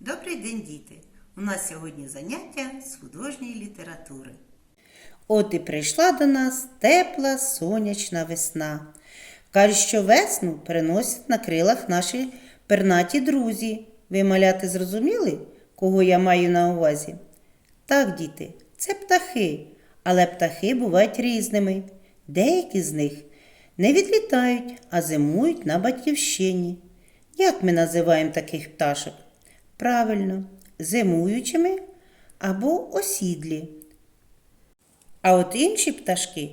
Добрий день, діти! У нас сьогодні заняття з художньої літератури. От і прийшла до нас тепла сонячна весна. Кажуть, що весну приносять на крилах наші пернаті друзі. Ви, маляти, зрозуміли, кого я маю на увазі? Так, діти, це птахи, але птахи бувають різними. Деякі з них не відлітають, а зимують на батьківщині. Як ми називаємо таких пташок? Правильно, зимуючими або осідлі. А от інші пташки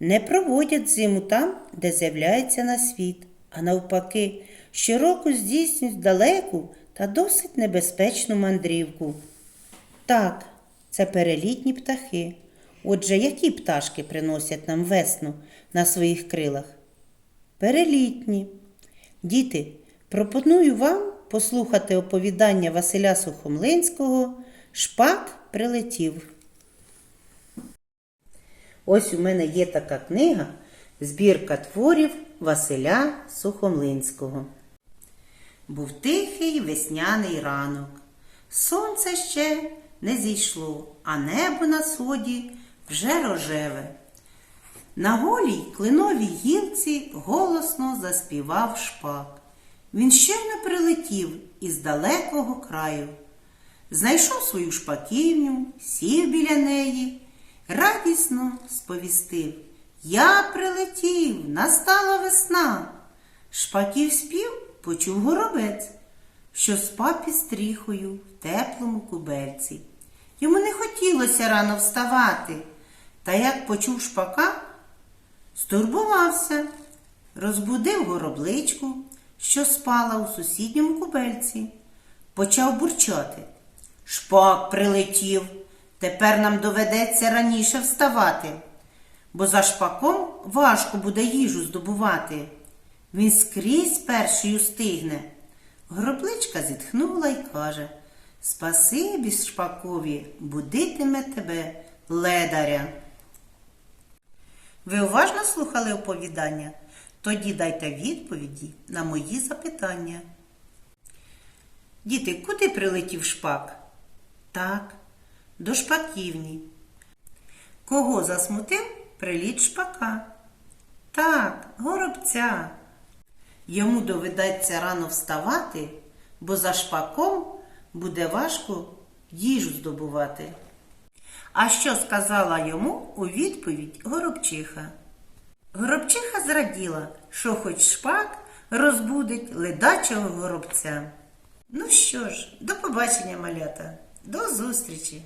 не проводять зиму там, де з'являються на світ, а навпаки, щороку здійснюють далеку та досить небезпечну мандрівку. Так, це перелітні птахи. Отже, які пташки приносять нам весну на своїх крилах? Перелітні. Діти, пропоную вам послухати оповідання Василя Сухомлинського Шпак прилетів. Ось у мене є така книга Збірка творів Василя Сухомлинського. Був тихий весняний ранок. Сонце ще не зійшло, а небо на сході вже рожеве. На голій клиновій гілці голосно заспівав шпак. Він щойно прилетів із далекого краю. Знайшов свою шпаківню, сів біля неї, радісно сповістив Я прилетів, настала весна. Шпаків спів почув горобець, що спав під стріхою в теплому кубельці. Йому не хотілося рано вставати, та як почув шпака, стурбувався, розбудив горобличку, що спала у сусідньому кубельці, почав бурчати. Шпак прилетів, тепер нам доведеться раніше вставати, бо за шпаком важко буде їжу здобувати. Він скрізь перший устигне. Гробличка зітхнула й каже Спасибі шпакові, будитиме тебе ледаря. Ви уважно слухали оповідання? Тоді дайте відповіді на мої запитання. Діти, куди прилетів шпак? Так, до шпаківні. Кого засмутив приліт шпака? Так, горобця. Йому доведеться рано вставати, бо за шпаком буде важко їжу здобувати. А що сказала йому у відповідь горобчиха? Горобчиха зраділа, що хоч шпак розбудить ледачого горобця. Ну що ж, до побачення, малята, до зустрічі!